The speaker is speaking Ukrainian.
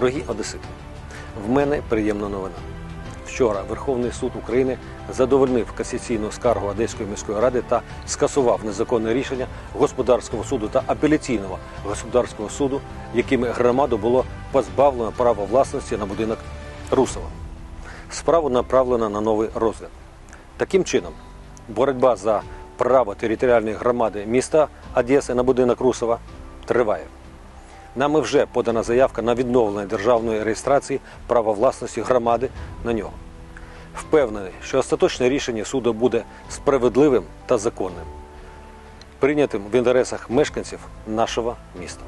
Дорогі одесити, в мене приємна новина. Вчора Верховний суд України задовольнив касаційну скаргу Одеської міської ради та скасував незаконне рішення господарського суду та апеляційного господарського суду, якими громаду було позбавлено права власності на будинок Русова. Справу направлено на новий розгляд. Таким чином, боротьба за право територіальної громади міста Одеси на будинок Русова триває. Нами вже подана заявка на відновлення державної реєстрації права власності громади на нього. Впевнений, що остаточне рішення суду буде справедливим та законним, прийнятим в інтересах мешканців нашого міста.